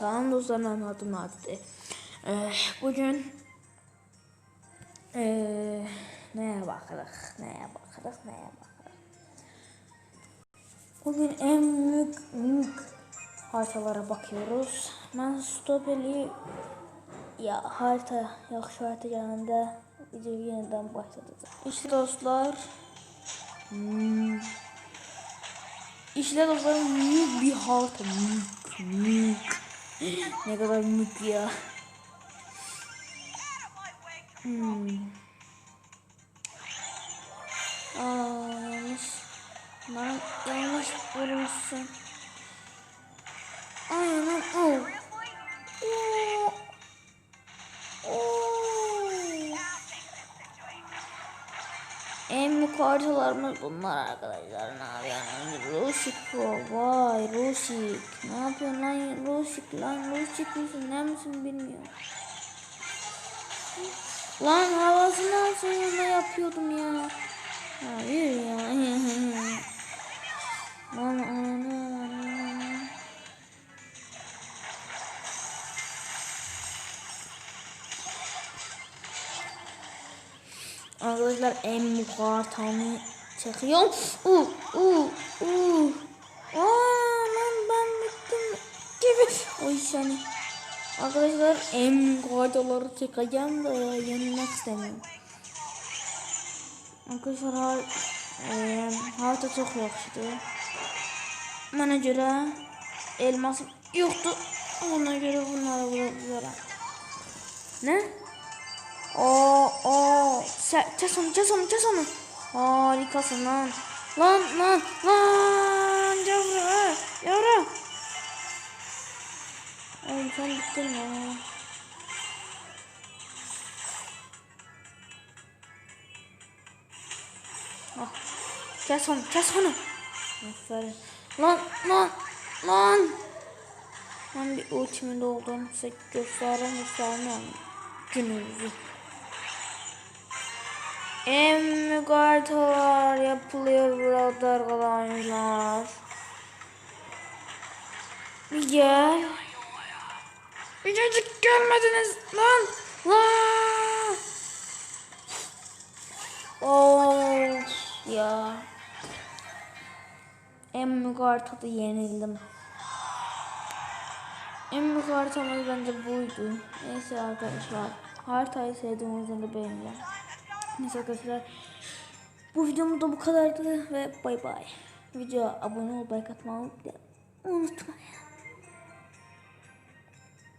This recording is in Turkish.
Dostlar, mən adım Nadidir. Ee, bugün ee, nəyə baxırıq? Nəyə baxırıq? Nəyə baxırıq? Bugün en büyük büyük haritalara bakıyoruz. Ben Stopeli ya harita yaxşı harita gələndə videoyu yeniden başlatacağım. İşte dostlar. Hmm. İşte dostlar büyük bir harita. Büyük, büyük. Ne kadar büyük ya. Hmm. Aa, yanlış. Lan yanlış vurmuşsun. En büyük bunlar arkadaşlar. Ne yapıyorsun? Rusik Pro. Vay Rusik. Ne yapıyorsun lan Rusik lan Rusik misin ne misin bilmiyorum. Lan havasını alsın yapıyordum ya. Hayır ya. Arkadaşlar en mukartamı çekiyorum. Uh, uh, uh. Aa, lan ben bittim gibi. Oy seni. Arkadaşlar en mukartaları çekeceğim de yenilmek istemiyorum. Arkadaşlar har e, harita çok yaxşıdır. Bana göre elmas yoktu. Ona göre bunları vurabilirim. Ne? Sen, kes onu, kes onu, kes onu. Harikasın lan. Lan, lan, lan. Yavru, yavru. Oğlum sen bittin ya. Ah. Kes onu, kes onu. Aferin. Lan, lan, lan. Ben bir ultiminde oldum. Size göstereyim, göstermem. Günümüzü. Emgartalar yapılıyor burada arkadaşlar. Bir gel. Bir çocuk gelmediniz lan. Lan. Of ya. Emgartada yenildim. En büyük haritamız bence buydu. Neyse arkadaşlar. Haritayı sevdiğinizden de beğenmeyi. Neyse arkadaşlar. Bu videomuz da bu kadardı ve bay bay. Videoya abone ol, like atmayı unutmayın.